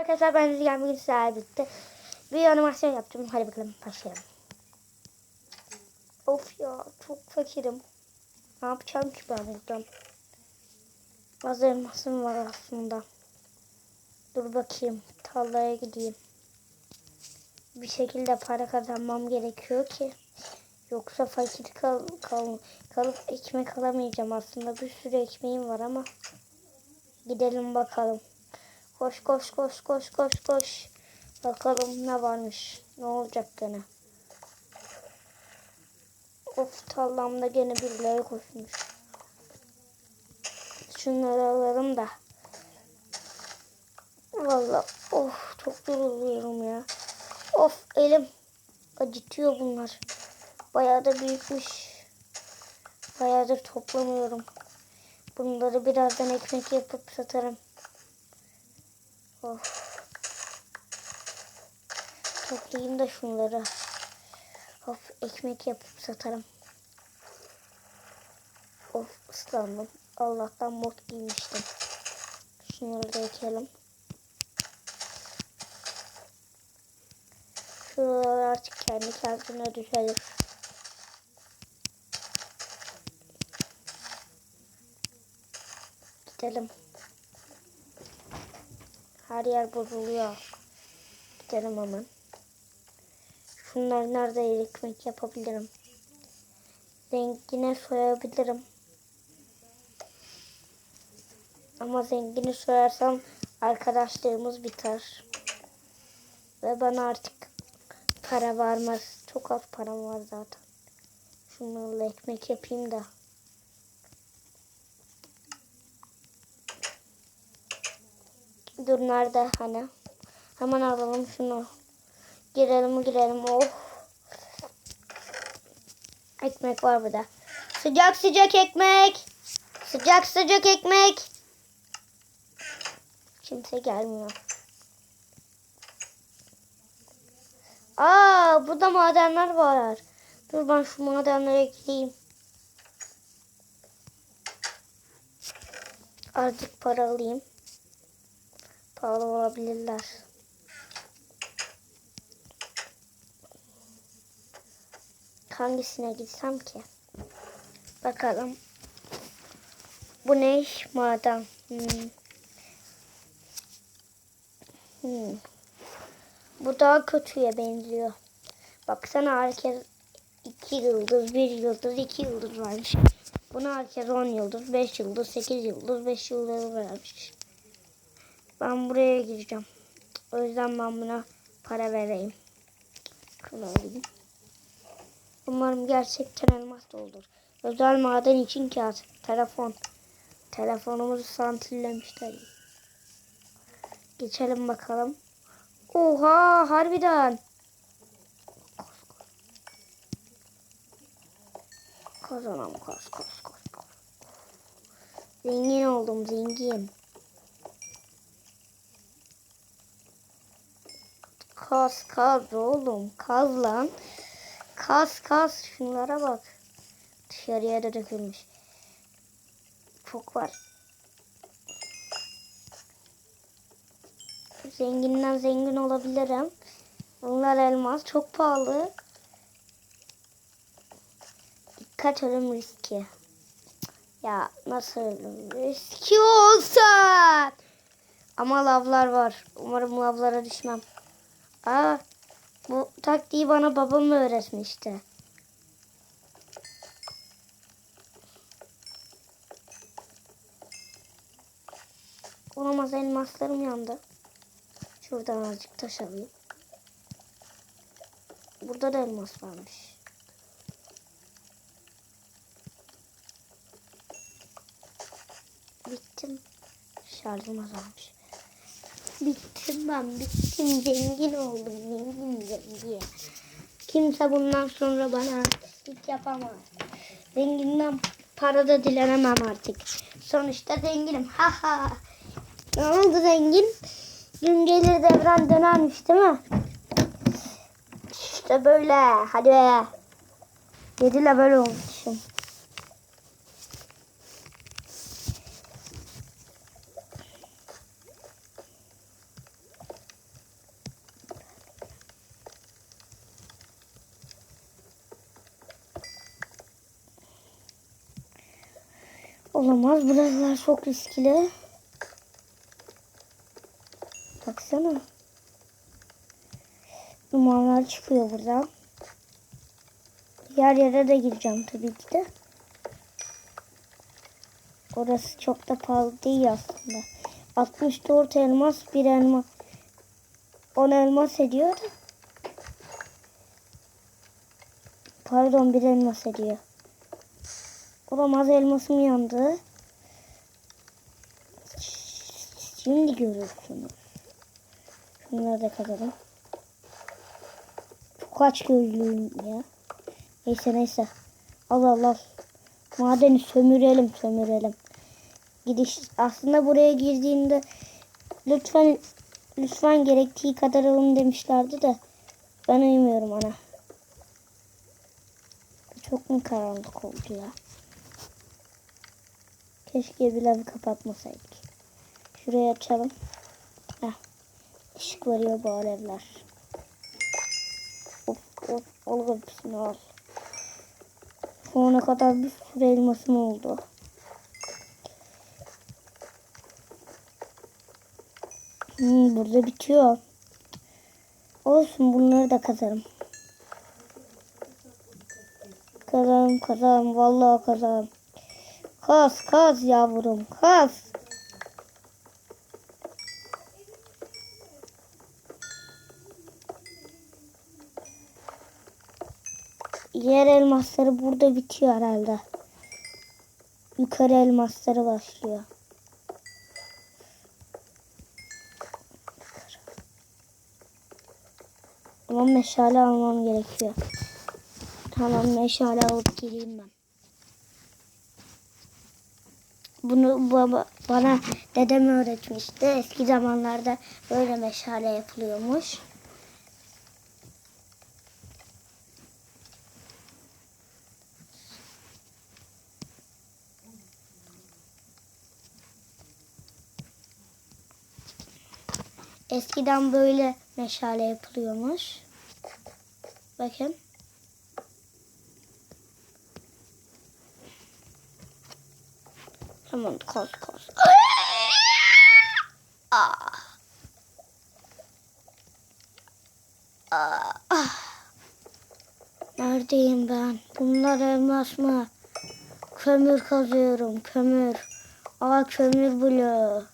Arkadaşlar ben Rüzgar bugün sizlerle bir animasyon yaptım. Hadi bakalım başlayalım. Of ya çok fakirim. Ne yapacağım ki ben buradan? Az elmasım var aslında. Dur bakayım tarlaya gideyim. Bir şekilde para kazanmam gerekiyor ki. Yoksa fakir kal, kal, kalıp ekmek alamayacağım aslında. Bir sürü ekmeğim var ama. Gidelim bakalım. Koş koş koş koş koş koş. Bakalım ne varmış. Ne olacak gene. Of tarlamda gene birileri koşmuş. Şunları alalım da. Vallahi of çok yoruluyorum ya. Of elim acıtıyor bunlar. Bayağı da büyükmüş. Bayağıdır toplamıyorum. Bunları birazdan ekmek yapıp satarım. Of. Toplayayım da şunları. Of ekmek yapıp satarım. Of ıslandım. Allah'tan mont giymiştim. Şunları da ekelim. Şuralar artık kendi kendine düzelir. Gidelim. Her yer bozuluyor. Gidelim hemen. Şunları nerede ekmek yapabilirim? Zengine soyabilirim. Ama zengini soyarsam arkadaşlığımız biter. Ve bana artık para varmaz. Çok az param var zaten. Şunlarla ekmek yapayım da. Dur nerede hani? Hemen alalım şunu. Girelim girelim. Oh. Ekmek var burada. Sıcak sıcak ekmek. Sıcak sıcak ekmek. Kimse gelmiyor. Aa, burada madenler var. Dur ben şu madenlere gideyim. Azıcık para alayım. Pahalı olabilirler. Hangisine gitsem ki? Bakalım. Bu ne? Maden. Hmm. Hmm. Bu daha kötüye benziyor. Baksana herkes iki yıldız, bir yıldız, iki yıldız vermiş. Buna herkes on yıldız, beş yıldız, sekiz yıldız, beş yıldız vermiş. Ben buraya gireceğim. O yüzden ben buna para vereyim. Şunu. Umarım gerçekten elmas da olur. Özel maden için kağıt. Telefon. Telefonumuzu santillemişler. Geçelim bakalım. Oha harbiden. Kazanam kaz kaz kaz kaz. Zengin oldum zengin. Kaz kaz oğlum kaz lan. Kaz kaz şunlara bak. Dışarıya da dökülmüş. Çok var. Zenginden zengin olabilirim. Bunlar elmas çok pahalı. Dikkat ölüm riski. Ya nasıl ölüm riski olsa. Ama lavlar var. Umarım lavlara düşmem. Aa, bu taktiği bana babam öğretmişti. Olamaz elmaslarım yandı. Şuradan azıcık taş alayım. Burada da elmas varmış. Bittim. Şarjım azalmış. Bittim ben bittim. Zengin oldum. Zengin zengin. Kimse bundan sonra bana artistlik yapamaz. Zenginden para da dilenemem artık. Sonuçta zenginim. Ha ha. Ne oldu zengin? Gün gelir devran dönermiş değil mi? İşte böyle. Hadi be. Yediyle böyle olmuşum. Olamaz. Buralar çok riskli. Baksana. Dumanlar çıkıyor buradan. Yer yere de gireceğim tabii ki de. Orası çok da pahalı değil aslında. 64 elmas bir elma 10 elmas ediyor. Pardon bir elmas ediyor. Olamaz elmasım yandı. Şimdi görürsünüz. Şunları da kazalım. Çok aç gözlüyüm ya. Neyse neyse. Al al al. Madeni sömürelim sömürelim. Gidiş aslında buraya girdiğinde lütfen lütfen gerektiği kadar alın demişlerdi de ben uymuyorum ana. Çok mu karanlık oldu ya? Keşke bir lavı kapatmasaydık. Şurayı açalım. Heh. Işık veriyor bu alevler. Of of al hepsini al. Ana kadar bir sürü elmasım oldu. Hmm, burada bitiyor. Olsun bunları da kazarım. Kazarım kazarım vallahi kazarım. Kaz kaz yavrum kaz. Yer elmasları burada bitiyor herhalde. Yukarı elmasları başlıyor. Ama meşale almam gerekiyor. Tamam meşale alıp geleyim ben. Bunu baba, bana dedem öğretmişti. Eski zamanlarda böyle meşale yapılıyormuş. Eskiden böyle meşale yapılıyormuş. Bakın. Tamam koz koz. Ah. Ah. Neredeyim ben? Bunlar elmas mı? Kömür kazıyorum. Kömür. Aa kömür bloğu.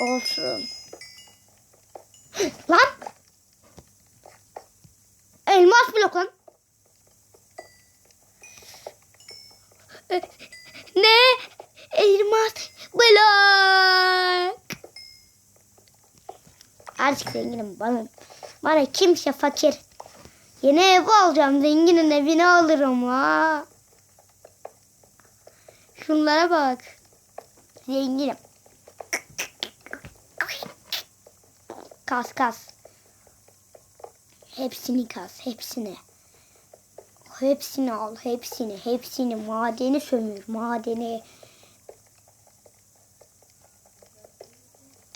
Olsun. Lan! Elmas blok lan. Ne? Elmas blok. Artık zenginim bana. Bana kimse fakir. Yeni ev alacağım. Zenginin evini alırım ha. Şunlara bak. Zenginim. Kas kas. Hepsini kas. Hepsini. Hepsini al. Hepsini. Hepsini. Madeni sömür. Madeni.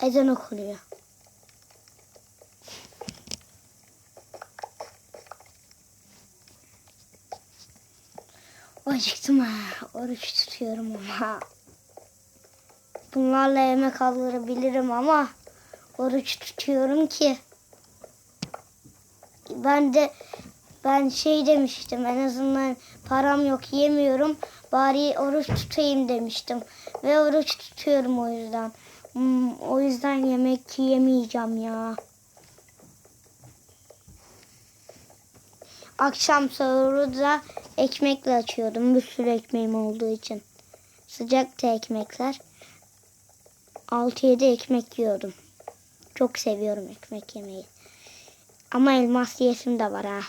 Ezan okunuyor. Acıktım ha. Oruç tutuyorum ama. Bunlarla yemek alırabilirim ama oruç tutuyorum ki. Ben de ben şey demiştim en azından param yok yemiyorum bari oruç tutayım demiştim ve oruç tutuyorum o yüzden. Hmm, o yüzden yemek yemeyeceğim ya. Akşam sahuru da ekmekle açıyordum. Bir sürü ekmeğim olduğu için. Sıcaktı ekmekler. 6-7 ekmek yiyordum. Çok seviyorum ekmek yemeyi. Ama elmas yiyesim de var ha.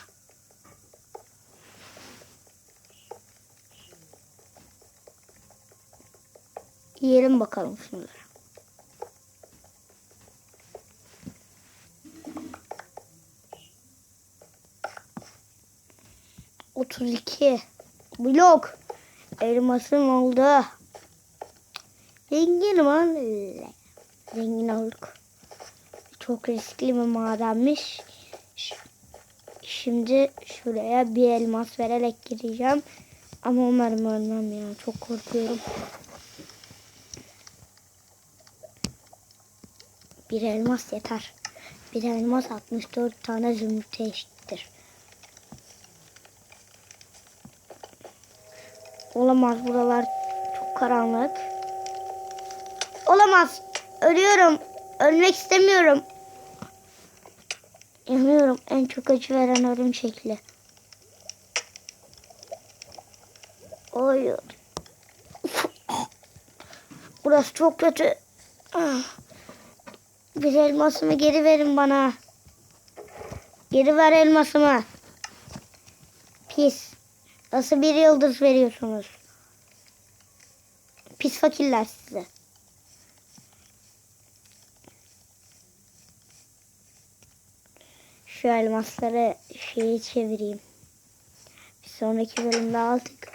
Yiyelim bakalım şunları. 32. Blok. Elmasım oldu. Zengin oldu. Zengin olduk. Çok riskli bir madenmiş. Şimdi şuraya bir elmas vererek gireceğim. Ama umarım ölmem ya. Çok korkuyorum. Bir elmas yeter. Bir elmas 64 tane zümrüt eşit. Olamaz buralar çok karanlık. Olamaz. Ölüyorum. Ölmek istemiyorum. Yanıyorum. En çok acı veren ölüm şekli. Hayır. Burası çok kötü. Ah. Bir elmasımı geri verin bana. Geri ver elmasımı. Pis. Nasıl bir yıldız veriyorsunuz? Pis fakirler size. Şu elmasları şeye çevireyim. Bir sonraki bölümde aldık.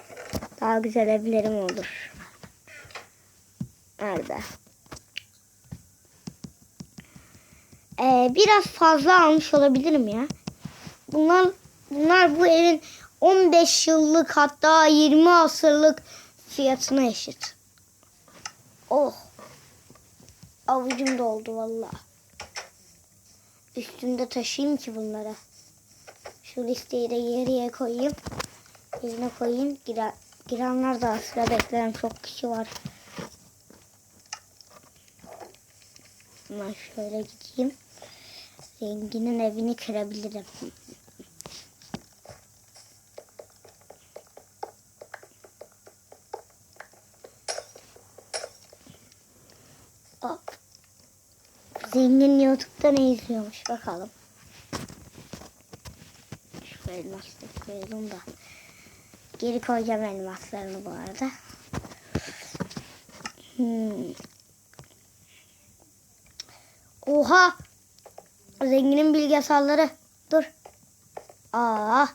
Daha güzel evlerim olur. Nerede? Ee, biraz fazla almış olabilirim ya. Bunlar, bunlar bu evin 15 yıllık hatta 20 asırlık fiyatına eşit. Oh. Avucum doldu vallahi. Üstümde taşıyayım ki bunları. Şu listeyi de geriye koyayım. Yerine koyayım. Giren, girenler daha sıra bekleyen çok kişi var. Ben şöyle gideyim. Zenginin evini kırabilirim. Zengin YouTube'da ne izliyormuş bakalım. Şu elmasları koyalım da. Geri koyacağım elmaslarını bu arada. Hmm. Oha! Zenginin bilgisayarları. Dur. Aa!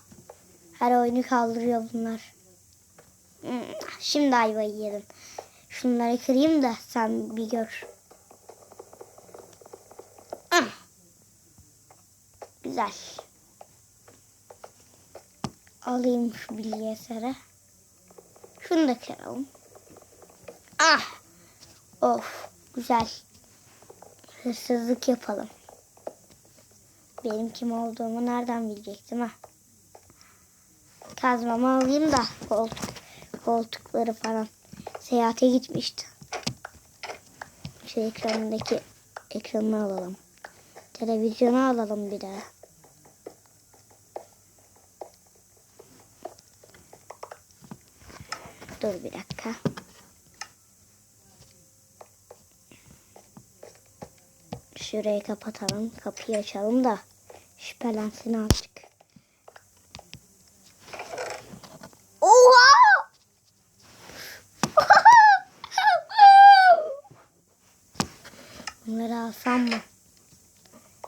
Her oyunu kaldırıyor bunlar. Hmm, Şimdi ayvayı yedim. Şunları kırayım da sen bir gör. Güzel. Alayım şu bilgisayarı. Şunu da kıralım. Ah. Of. Güzel. Hırsızlık yapalım. Benim kim olduğumu nereden bilecektim ha? Kazmamı alayım da koltuk, koltukları falan. Seyahate gitmişti. Şu ekranındaki ekranını alalım. Televizyonu alalım bir de. Dur bir dakika. Şurayı kapatalım. Kapıyı açalım da şüphelensin azıcık. Oha! Bunları alsam mı?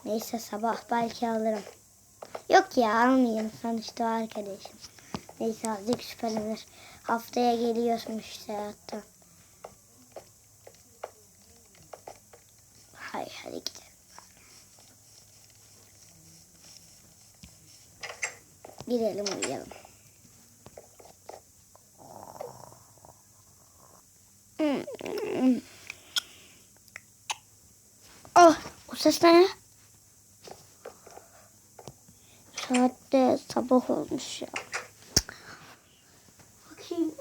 Neyse sabah belki alırım. Yok ya almayayım sonuçta arkadaşım. Neyse azıcık şüphelenir. Haftaya geliyormuş seyahatten. Hayır hadi gidelim. Gidelim uyuyalım. Hmm. Oh, o ses ne? Saatte sabah olmuş ya. Bakayım.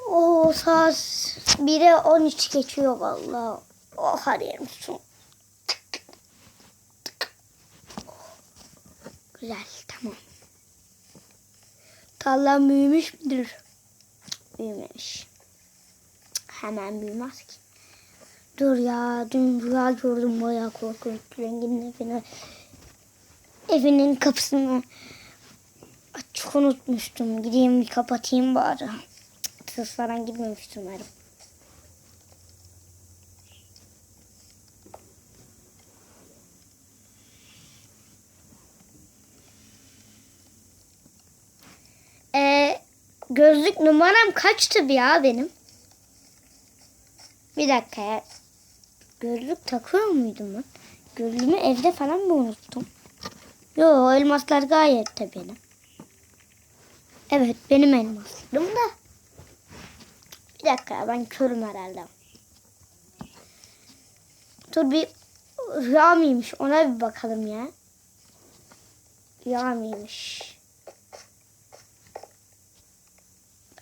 O saat 1'e 13 geçiyor vallahi. Oh her yerim. Güzel tamam. Tarlam büyümüş müdür? Büyümemiş. Hemen büyümez ki. Dur ya dün rüya gördüm bayağı korkunç. Renginin evine evinin kapısını açık unutmuştum. Gideyim bir kapatayım bari. Tıs falan gitmemiştim umarım. Ee, gözlük numaram kaçtı bir ya benim? Bir dakika ya. Gözlük takıyor muydum ben? Gözlüğümü evde falan mı unuttum? Yo elmaslar gayet de benim. Evet benim elmaslarım da. Dakika ben körüm herhalde. Dur bir rüya mıymış ona bir bakalım ya. Rüya mıymış?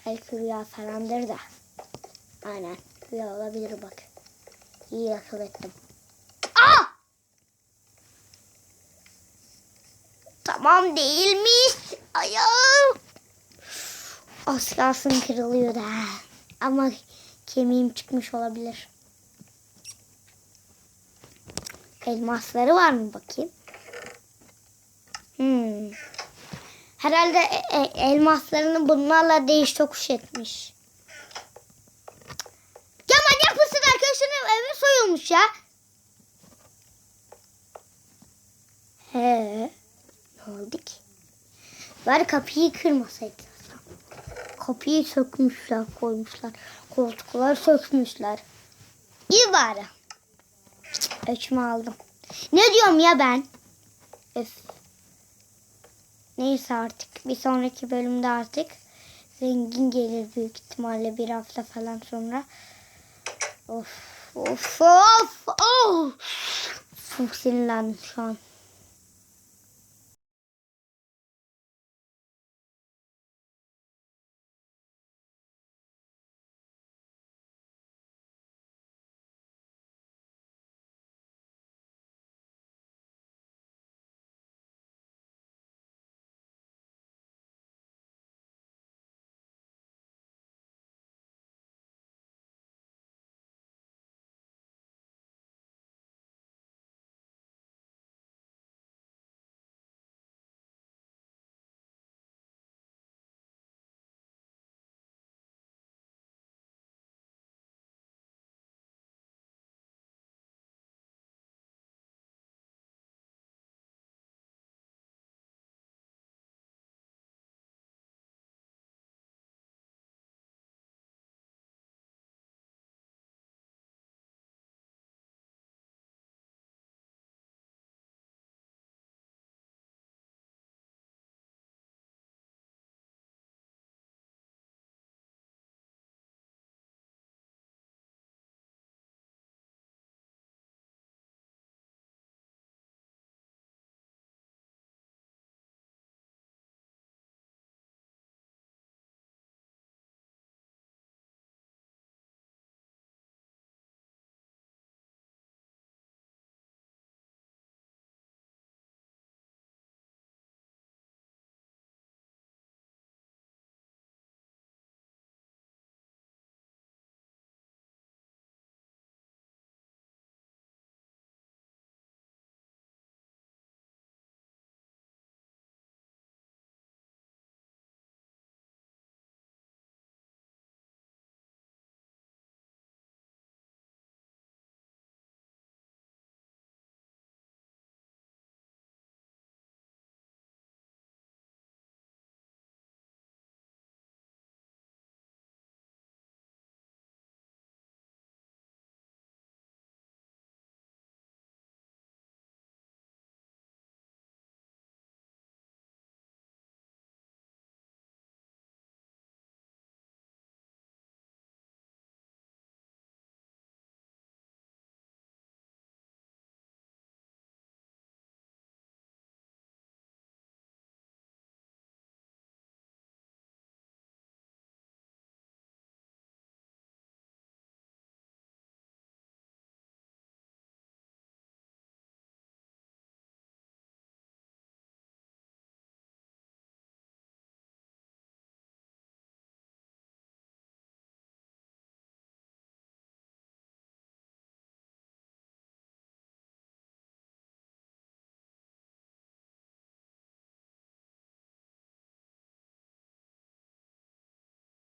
Belki rüya falandır da. Aynen rüya olabilir bak. İyi akıl ettim. Aa! Tamam değilmiş. Ayağım. Az kalsın kırılıyordu. Ama kemiğim çıkmış olabilir. Elmasları var mı bakayım? Hmm. Herhalde e- e- elmaslarını bunlarla değiş tokuş etmiş. Ya manyak mısın arkadaşının evi soyulmuş ya. He. Ne oldu ki? Bari kapıyı kırmasaydı. Kapıyı sökmüşler koymuşlar. Koltukları sökmüşler. İyi bari. Ölçümü aldım. Ne diyorum ya ben? Öf. Neyse artık. Bir sonraki bölümde artık zengin gelir büyük ihtimalle bir hafta falan sonra. Of of of of. Çok sinirlendim şu an.